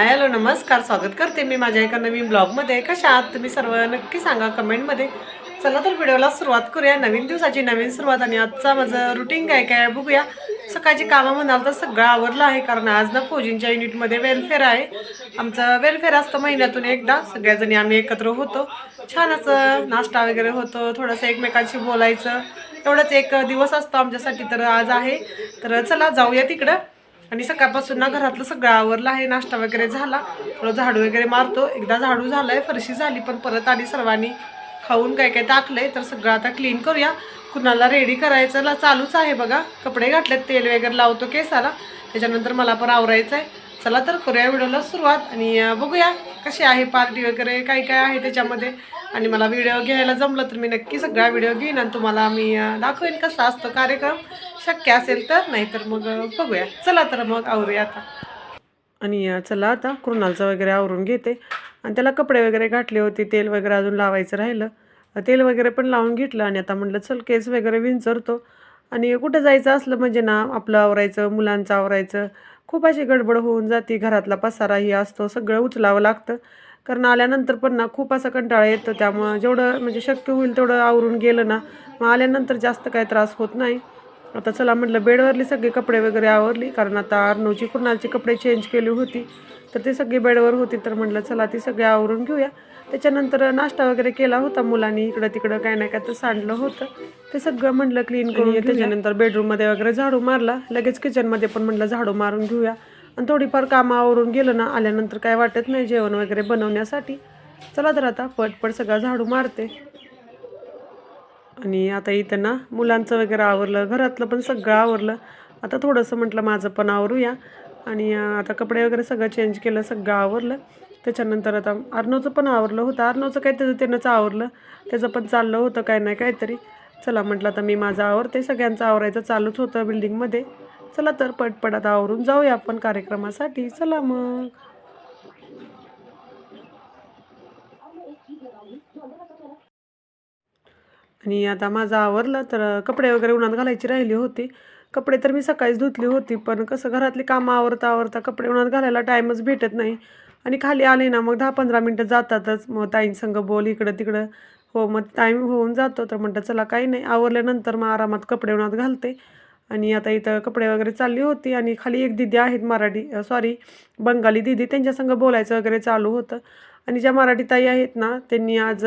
Hello नमस्कार स्वागत करते मी माझ्या एका नवीन ब्लॉगमध्ये. कशा आहात तुम्ही सर्व? नक्की सांगा कमेंटमध्ये. चला तर व्हिडिओला सुरुवात करूया. नवीन दिवसाची नवीन सुरुवात आणि आजचा माझं रुटीन काय काय बघूया. सकाळची कामं म्हणाल तर सगळं आवरलं आहे कारण आज ना फौजींच्या युनिटमध्ये वेलफेअर आहे. आमचं वेलफेअर असतं महिन्यातून एकदा. सगळ्याजणी आम्ही एकत्र होतो. छान असं नाश्ता वगैरे होतो. थोडंसं एकमेकांशी बोलायचं. एवढंच एक दिवस असतो आमच्यासाठी तर आज आहे. तर चला जाऊया तिकडं. आणि सकाळपासून ना घरातलं सगळं आवरलं आहे नाश्ता वगैरे झाला. थोडं झाडू वगैरे मारतो. एकदा झाडू झालाय फरशी झाली पण परत आधी सर्वांनी खाऊन काय काय टाकलंय तर सगळं आता क्लीन करूया. कुणाला रेडी करायचं चालूच आहे बघा. कपडे घातलेत तेल वगैरे लावतो केसाला. त्याच्यानंतर मला पण आवरायचं आहे चला तर करूया व्हिडिओला सुरुवात आणि बघूया कशी आहे पार्टी वगैरे काय काय आहे त्याच्यामध्ये. आणि मला व्हिडिओ घ्यायला जमलं तर मी नक्की सगळा व्हिडिओ घेईन आणि तुम्हाला मी दाखवेन कसा असतो कार्यक्रम. शक्य असेल तर नाहीतर मग बघूया. चला तर मग आवरूया आता. आणि चला आता. कृणालचं वगैरे आवरून घेते. आणि त्याला कपडे वगैरे घातले होते. तेल वगैरे अजून लावायचं राहिलं. तेल वगैरे पण लावून घेतलं. आणि आता म्हटलं चल केस वगैरे विंचरतो. आणि कुठं जायचं असलं म्हणजे ना आपलं आवरायचं मुलांचं आवरायचं. खूप अशी गडबड होऊन जाते. घरातला पसाराही असतो. सगळं उचलावं लागतं. कारण आल्यानंतर पण ना खूप असा कंटाळा येतो. त्यामुळं जेवढं म्हणजे शक्य होईल तेवढं आवरून गेलं ना मग आल्यानंतर जास्त काही त्रास होत नाही. आता चला म्हटलं बेडवरली सगळे कपडे वगैरे आवरली कारण आता अर्नवची कुणालची कपडे चेंज केली होती तर ते सगळी बेडवर होती तर म्हटलं चला ती सगळे आवरून घेऊया. त्याच्यानंतर नाश्ता वगैरे केला होता मुलांनी इकडं तिकडं काय नाही काय तर सांडलं होतं. ते सगळं म्हटलं क्लीन करून त्याच्यानंतर बेडरूममध्ये वगैरे झाडू मारला लगेच किचनमध्ये पण म्हटलं झाडू मारून घेऊया. आणि थोडीफार कामं आवरून गेलं ना आल्यानंतर काय वाटत नाही जेवण वगैरे बनवण्यासाठी. चला तर आता पटपट सगळा झाडू मारते. आणि आता इथं ना मुलांचं वगैरे आवरलं घरातलं पण सगळं आवरलं. आता थोडंसं म्हटलं माझं पण आवरूया. आणि आता कपडे वगैरे सगळं चेंज केलं सगळं आवरलं. त्याच्यानंतर आता अर्नोचं पण आवरलं होतं. अर्नोचं काय त्याचं त्यानंच आवरलं. त्याचं पण चाललं होतं काय नाही काहीतरी. चला म्हटलं आता मी माझं आवरते. सगळ्यांचं आवरायचं चालूच होतं बिल्डिंगमध्ये चला तर पटपट आता आवरून जाऊया आपण कार्यक्रमासाठी. चला मग. आणि आता माझं आवरलं तर कपडे वगैरे उन्हात घालायची राहिली होती. कपडे तर मी सकाळीच धुतली होती पण कसं घरातली कामं आवरता आवरता कपडे उन्हात घालायला टाईमच भेटत नाही. आणि खाली आले ना मग दहा पंधरा मिनटं जातातच. मग ताईंसंग बोल इकडं तिकडं. हो मग टाईम होऊन जातो तर म्हणतं चला काही नाही. आवरल्यानंतर मग आरामात कपडे उन्हात घालते. आणि आता इथं कपडे वगैरे चालली होती आणि खाली एक दिदी आहेत मराठी सॉरी बंगाली दिदी. त्यांच्यासंग बोलायचं वगैरे चालू होतं. आणि ज्या मराठी ताई आहेत ना त्यांनी आज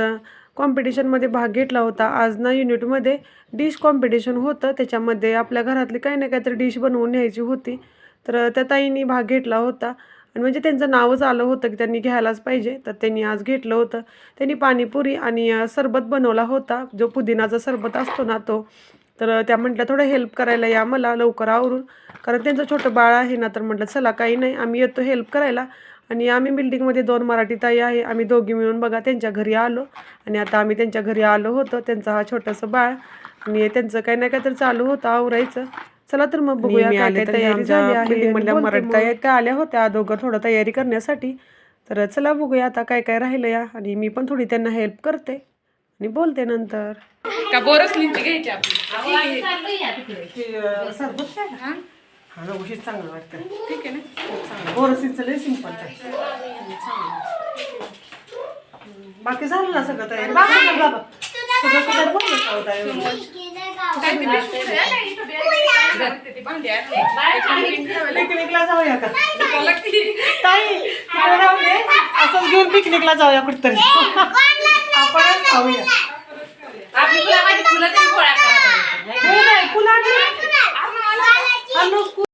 कॉम्पिटिशनमध्ये भाग घेतला होता. आज ना युनिटमध्ये डिश कॉम्पिटिशन होतं. त्याच्यामध्ये आपल्या घरातली काही ना काहीतरी डिश बनवून न्यायची होती. तर त्या ताईंनी भाग घेतला होता. आणि म्हणजे त्यांचं नावच आलं होतं की त्यांनी घ्यायलाच पाहिजे. तर त्यांनी आज घेतलं होतं. त्यांनी पाणीपुरी आणि सरबत बनवला होता. जो पुदिनाचा सरबत असतो ना तो. तर त्या म्हटल्या थोडं हेल्प करायला या मला लवकर आवरून. कारण त्यांचं छोटं बाळ आहे ना तर म्हटलं चला काही नाही. आम्ही येतो हेल्प करायला. आणि आम्ही बिल्डिंगमध्ये दोन मराठी ताई आहे. आम्ही दोघी मिळून बघा त्यांच्या घरी आलो. आणि आता आम्ही त्यांच्या घरी आलो होतो. त्यांचा हा छोटंसं बाळ आणि त्यांचं काही ना काहीतरी चालू होतं आवरायचं. चला तर मग बघूया काय काय तयारी झाली आहे. मधल्या मराठी ताई त्या आल्या होत्या. दोघं थोडं तयारी करण्यासाठी. तर चला बघूया आता काय काय राहिलं या आणि मी पण थोडी त्यांना हेल्प करते. आणि बोलते नंतर. का बोरसलींची घ्यायची आपली? हा ना उशीच चांगलं वाटतं ठीक आहे ना? बोरसीचं लय सिंपल आहे. बाकी झालं ना सगळं तयारी? बाबा ना बाबा. सगळं कुठं बोललं का होता एवढं? ते भांडी आणले पिकनिकला जाऊया का? ताई असंच घेऊन पिकनिकला जाऊया कुठतरी. आपणच खाऊया. आपली फुलं तरी गोळा करा हो बाई, फुलं आणली? आणू फुलं.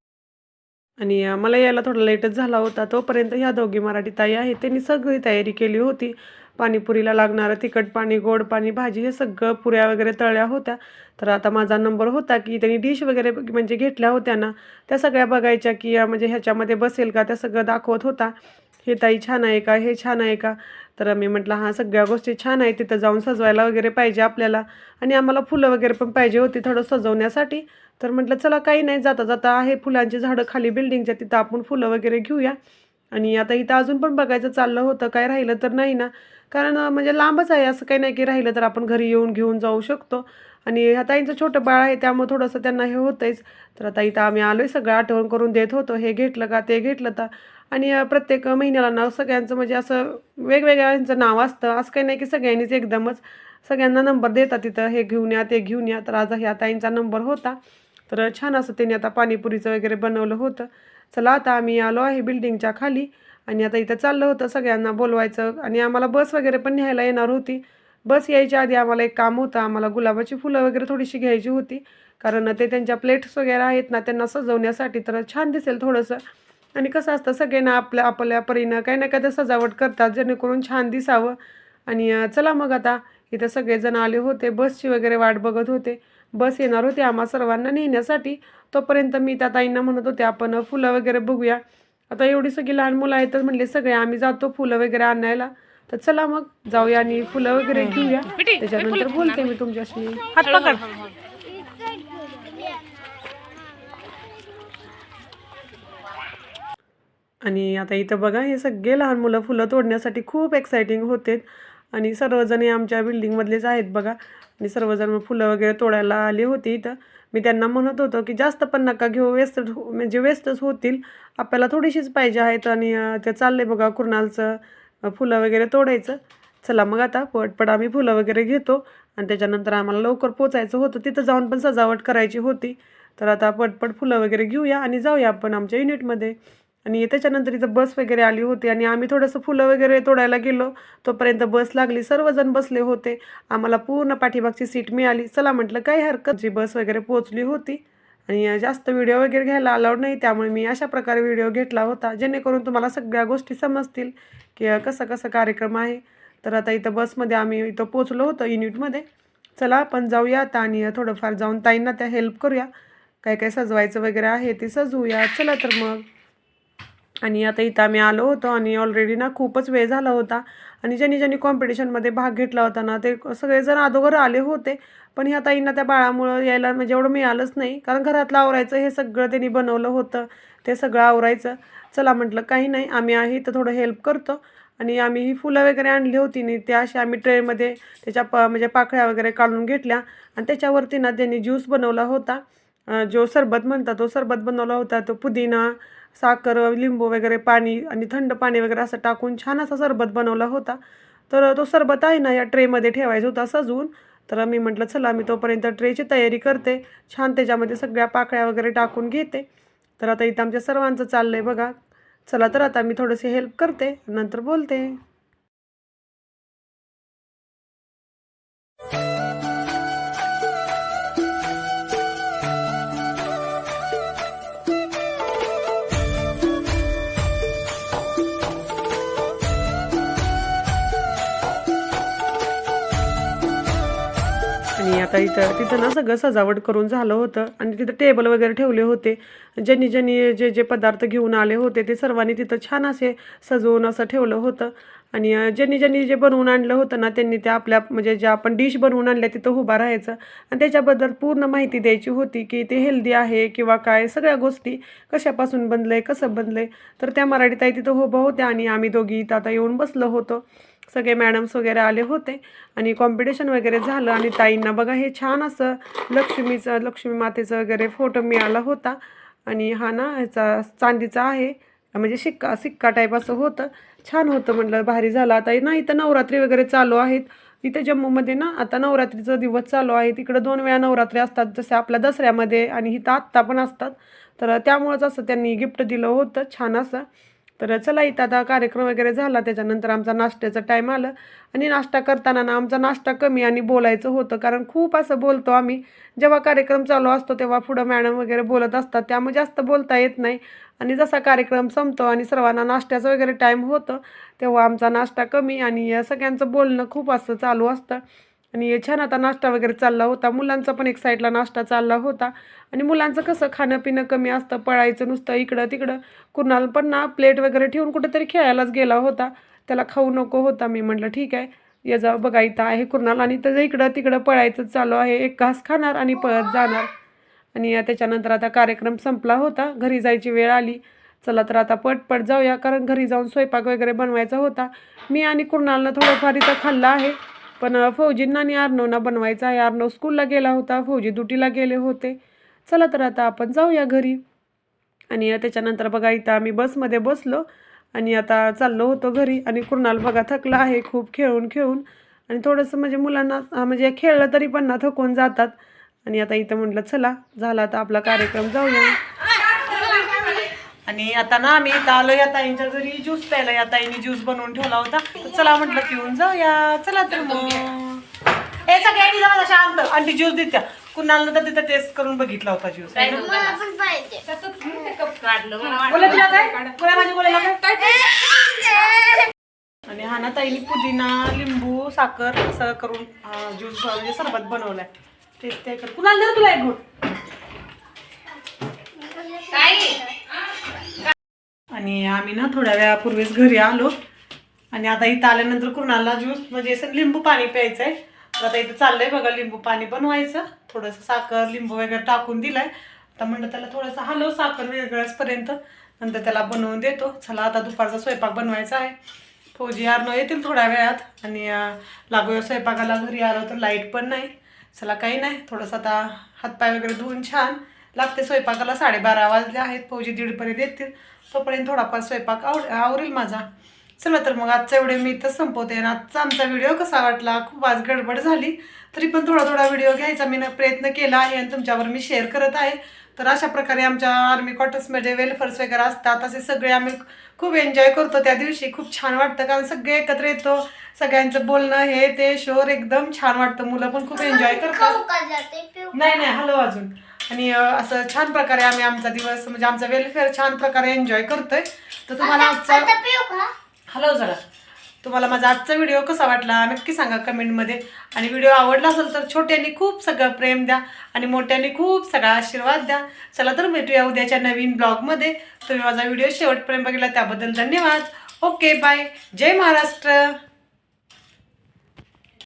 आणि मला यायला थोडा लेटच झाला होता. तोपर्यंत ह्या दोघी मराठी ताई आहेत. त्यांनी सगळी तयारी केली होती. पाणीपुरीला लागणारं तिखट पाणी गोड पाणी भाजी हे सगळं पुऱ्या वगैरे तळल्या होत्या. तर आता माझा नंबर होता की त्यांनी डिश वगैरे म्हणजे घेतल्या होत्या ना. त्या सगळ्या बघायच्या की म्हणजे ह्याच्यामध्ये बसेल का? त्या सगळं दाखवत होता. हे ताई छान आहे का? हे छान आहे का? तर मी म्हटलं हां सगळ्या गोष्टी छान आहे तिथं जाऊन सजवायला वगैरे पाहिजे आपल्याला. आणि आम्हाला फुलं वगैरे पण पाहिजे होती थोडं सजवण्यासाठी. तर म्हटलं चला काही नाही जाता जाता आहे फुलांची झाडं खाली बिल्डिंगच्या तिथं आपण फुलं वगैरे घेऊया. आणि आता इथं अजून पण बघायचं चाललं होतं काय राहिलं तर नाही ना. कारण म्हणजे लांबच आहे असं काही नाही की राहिलं तर आपण घरी येऊन घेऊन जाऊ शकतो. आणि ह्या ताईंचं छोटं बाळ आहे त्यामुळे थोडंसं त्यांना हे होतंच तर आता इथं आम्ही आलोय सगळं आठवण करून देत होतो हे घेतलं का ते घेतलं तर. आणि प्रत्येक महिन्याला ना सगळ्यांचं म्हणजे असं वेगवेगळ्यांचं नाव असतं असं काही नाही की सगळ्यांनीच एकदमच सगळ्यांना नंबर देतात तिथं हे घेऊन या ते घेऊन या. तर आज ह्या ताईंचा नंबर होता. तर छान असं त्यांनी आता पाणीपुरीचं वगैरे बनवलं होतं. चला आता आम्ही आलो आहे बिल्डिंगच्या खाली आणि आता इथं चाललं होतं सगळ्यांना बोलवायचं आणि आम्हाला बस वगैरे पण न्यायला येणार होती. बस यायच्या आधी आम्हाला एक काम होतं आम्हाला गुलाबाची फुलं वगैरे थोडीशी घ्यायची होती. कारण ते त्यांच्या प्लेट्स वगैरे आहेत ना त्यांना सजवण्यासाठी तर छान दिसेल थोडंसं. आणि कसं असतं सगळ्यांना आपल्या आपल्या परीनं काही ना काही सजावट करतात जेणेकरून छान दिसावं. आणि चला मग आता इथं सगळेजण आले होते बसची वगैरे वाट बघत होते. बस येणार होते आम्हा सर्वांना नेण्यासाठी. तोपर्यंत मी त्या ताईंना म्हणत होते आपण फुलं वगैरे बघूया. आता एवढी सगळी लहान मुलं आहेत तर म्हणले सगळे आम्ही जातो फुलं वगैरे आणायला. तर चला मग जाऊया आणि फुलं वगैरे घेऊया. त्याच्यानंतर बोलते मी तुमच्याशी. हात पकड. आणि आता इथं बघा हे सगळे लहान मुलं फुलं तोडण्यासाठी खूप एक्साइटिंग होते आणि सर्वजण आमच्या बिल्डिंगमधलेच आहेत बघा. आणि सर्वजण फुलं वगैरे तोडायला आले होते इथं. मी त्यांना म्हणत होतो की जास्त पण नका घेऊ वेस्ट म्हणजे वेस्टच होतील. आपल्याला थोडीशीच पाहिजे आहेत आणि ते चाललंय बघा कुर्णालचं फुलं वगैरे तोडायचं. चला मग आता पटपट आम्ही फुलं वगैरे घेतो आणि त्याच्यानंतर आम्हाला लवकर पोचायचं होतं. तिथं जाऊन पण सजावट करायची होती. तर आता पटपट फुलं वगैरे घेऊया आणि जाऊया आपण आमच्या युनिटमध्ये आणि त्याच्यानंतर इथं बस वगैरे आली होती आणि आम्ही थोडंसं फुलं वगैरे तोडायला गेलो. तोपर्यंत बस लागली. सर्वजण बसले होते. आम्हाला पूर्ण पाठीमागची सीट मिळाली. चला म्हटलं काही हरकत जी बस वगैरे पोचली होती. आणि जास्त व्हिडिओ वगैरे घ्यायला अलाउड नाही. त्यामुळे मी अशा प्रकारे व्हिडिओ घेतला होता. जेणेकरून तुम्हाला सगळ्या गोष्टी समजतील की कसं कसं कार्यक्रम आहे. तर आता इथं बसमध्ये आम्ही इथं पोचलो होतो युनिटमध्ये. चला आपण जाऊया आता आणि थोडंफार जाऊन ताईंना त्या हेल्प करूया. काय काय सजवायचं वगैरे आहे ते सजवूया. चला तर मग. आणि आता इथं आम्ही आलो होतो आणि ऑलरेडी ना खूपच वेळ झाला होता. आणि ज्यांनी ज्यांनी कॉम्पिटिशनमध्ये भाग घेतला होता ना ते सगळेजण अगोदर आले होते. पण ह्या ताईंना त्या बाळामुळं यायला म्हणजे एवढं मिळालंच नाही. कारण घरातलं आवरायचं हे सगळं त्यांनी बनवलं होतं. ते सगळं आवरायचं. चला म्हटलं काही नाही आम्ही आहे तर थोडं हेल्प करतो. आणि आम्ही ही फुलं वगैरे आणली होती नी त्या अशा आम्ही ट्रेमध्ये त्याच्या प म्हणजे पाकळ्या वगैरे काढून घेतल्या. आणि त्याच्यावरती ना त्यांनी ज्यूस बनवला होता. जो सरबत म्हणतात तो सरबत बनवला होता तो पुदिना साखर लिंबू वगैरे पाणी आणि थंड पाणी वगैरे असं टाकून छान असा सरबत बनवला होता. तर तो सरबत आहे ना या ट्रेमध्ये ठेवायचा होता सजवून. तर मी म्हटलं चला मी तोपर्यंत ट्रेची तयारी करते. छान त्याच्यामध्ये सगळ्या पाकळ्या वगैरे टाकून घेते. तर आता इथं आमच्या सर्वांचं चाललं आहे बघा. चला तर आता मी थोडेसे हेल्प करते नंतर बोलते. आणि आता इथं तिथं ना सगळं सजावट करून झालं होतं आणि तिथं टेबल वगैरे ठेवले होते. ज्यांनी ज्यांनी जे जे पदार्थ घेऊन आले होते ते सर्वांनी तिथं छान असे सजवून असं ठेवलं होतं. आणि ज्यांनी ज्यांनी जे बनवून आणलं होतं ना त्यांनी त्या आपल्या म्हणजे ज्या आपण डिश बनवून आणल्या तिथं उभा राहायचं. आणि त्याच्याबद्दल पूर्ण माहिती द्यायची होती की ते हेल्दी आहे किंवा काय सगळ्या गोष्टी कशापासून बनलं आहे कसं बनलं आहे तर त्या मराठी ताई तिथं उभं होत्या आणि आम्ही दोघी इथं आता येऊन बसलो होतो. सगळे मॅडम्स वगैरे आले होते. आणि कॉम्पिटिशन वगैरे झालं आणि ताईंना बघा हे छान असं लक्ष्मीचं लक्ष्मी मातेचं वगैरे फोटो मिळाला होता. आणि हा ना ह्याचा चांदीचा आहे. म्हणजे शिक्का सिक्का टाईप असं होतं. छान होतं म्हटलं भारी झालं. आता ना इथं नवरात्री वगैरे चालू आहेत. इथे जम्मूमध्ये ना आता नवरात्रीचं दिवस चालू आहे. तिकडं दोन वेळा नवरात्री असतात जसे आपल्या दसऱ्यामध्ये आणि इथं आत्ता पण असतात. तर त्यामुळंच असं त्यांनी गिफ्ट दिलं होतं छान असं. तर चला इथं आता कार्यक्रम वगैरे झाला त्याच्यानंतर आमचा नाश्त्याचं टाईम आलं. आणि नाश्ता करताना ना आमचा नाश्ता कमी आणि बोलायचं होतं कारण खूप असं बोलतो आम्ही. जेव्हा कार्यक्रम चालू असतो तेव्हा पुढं मॅडम वगैरे बोलत असतात त्यामुळे जास्त बोलता येत नाही. आणि जसा कार्यक्रम संपतो आणि सर्वांना नाश्त्याचं वगैरे टाईम होतं तेव्हा आमचा नाश्ता कमी आणि या सगळ्यांचं बोलणं खूप असं चालू असतं. आणि छान आता नाश्ता वगैरे चालला होता. मुलांचा पण एक साईडला नाश्ता चालला होता. आणि मुलांचं कसं खाणं पिणं कमी असतं पळायचं नुसतं इकडं तिकडं. कुणाल पण ना प्लेट वगैरे ठेवून कुठेतरी खेळायलाच गेला होता. त्याला खाऊ नको होता मी म्हटलं ठीक आहे ये जा बघा इथं आहे कुणाल आणि त्याचं इकडं तिकडं पळायचं चालू आहे एक घास खाणार आणि पळत जाणार. आणि त्याच्यानंतर आता कार्यक्रम संपला होता. घरी जायची वेळ आली. चला तर आता पटपट जाऊया कारण घरी जाऊन स्वयंपाक वगैरे बनवायचा होता. मी आणि कुणालनं थोडंफार इथं खाल्लं आहे. पण फौजींना आणि अर्णवना बनवायचा आहे. आर्नव स्कूलला गेला होता. फौजी ड्युटीला गेले होते. चला तर आता आपण जाऊया घरी. आणि त्याच्यानंतर बघा इथं आम्ही बसमध्ये बसलो. आणि आता चाललो होतो घरी. आणि कुणाल बघा थकला आहे खूप खेळून खेळून. आणि थोडंसं म्हणजे मुलांना म्हणजे खेळलं तरी पण ना थकून जातात. आणि आता इथं म्हटलं चला झाला आता आपला कार्यक्रम. जाऊया. आणि आता ना आम्ही इथं आलो या ताईंच्या घरी ज्यूस प्यायला. या ताईने ज्यूस बनवून ठेवला होता. तर चला म्हटलं पिऊन जाऊया. चला तर मग हे सगळ्यांनी जरा शांत. आणि ती ज्यूस देत्या. कुणाला तर तिथं टेस्ट करून बघितला होता ज्यूस मला बोला तुला काय? बोला माझ्या बोलायला काय? आणि हा ना ताईने पुदिना लिंबू साखर असं करून ज्यूस म्हणजे सरबत बनवलाय. टेस्ट आहे कुणाला दे तुला एक घोट? आणि आम्ही ना थोड्या वेळापूर्वीच घरी आलो. आणि आता इथं आल्यानंतर कुणाला ज्यूस म्हणजे असं लिंबू पाणी प्यायचं आहे तर आता इथं चाललंय बघा लिंबू पाणी बनवायचं. थोडंसं साखर लिंबू वगैरे टाकून दिलाय. आता म्हणलं त्याला थोडंसं हलव साखर वेगळ्याचपर्यंत नंतर त्याला बनवून देतो. चला आता दुपारचा स्वयंपाक बनवायचा आहे. फौजी आरणं येतील थोड्या वेळात. आणि लागू लागूया स्वयंपाकाला घरी आलो तर लाइट पण नाही. चला काही नाही. थोडंसं आता हातपाय वगैरे धुवून छान. लागते स्वयंपाकाला साडेबारा वाजले आहेत. फौजी दीडपर्यंत येतील. तोपर्यंत थोडाफार स्वयंपाक आव आवरेल माझा. चला तर मग आजचा व्हिडिओ मी इथंच संपवते आणि आजचा आमचा व्हिडिओ कसा वाटला? खूप आज गडबड झाली. तरी पण थोडा थोडा व्हिडिओ घ्यायचा मी प्रयत्न केला आहे आणि तुमच्यावर मी शेअर करत आहे. तर अशा प्रकारे आमच्या आर्मी क्वार्टर्समध्ये वेलफेअर्स वगैरे असतात. असे सगळे आम्ही खूप एन्जॉय करतो. त्या दिवशी खूप छान वाटतं. कारण सगळे एकत्र येतो. सगळ्यांचं बोलणं हे ते शोर एकदम छान वाटतं. मुलं पण खूप एन्जॉय करतात. नाही नाही हॅलो अजून. आणि असं छान प्रकारे आम्ही आमचा दिवस म्हणजे आमचा वेलफेअर छान प्रकारे एन्जॉय करतोय. तर तुम्हाला आजचा हॅलो जरा. तुम्हाला माझा आजचा व्हिडिओ कसा वाटला? नक्की सांगा कमेंटमध्ये आणि व्हिडिओ आवडला असेल तर छोट्यांनी खूप सगळं प्रेम द्या आणि मोठ्यांनी खूप सगळा आशीर्वाद द्या. चला तर भेटूया उद्याच्या नवीन ब्लॉगमध्ये तुम्ही माझा व्हिडिओ शेवटपर्यंत बघितला त्याबद्दल धन्यवाद. ओके बाय जय महाराष्ट्र.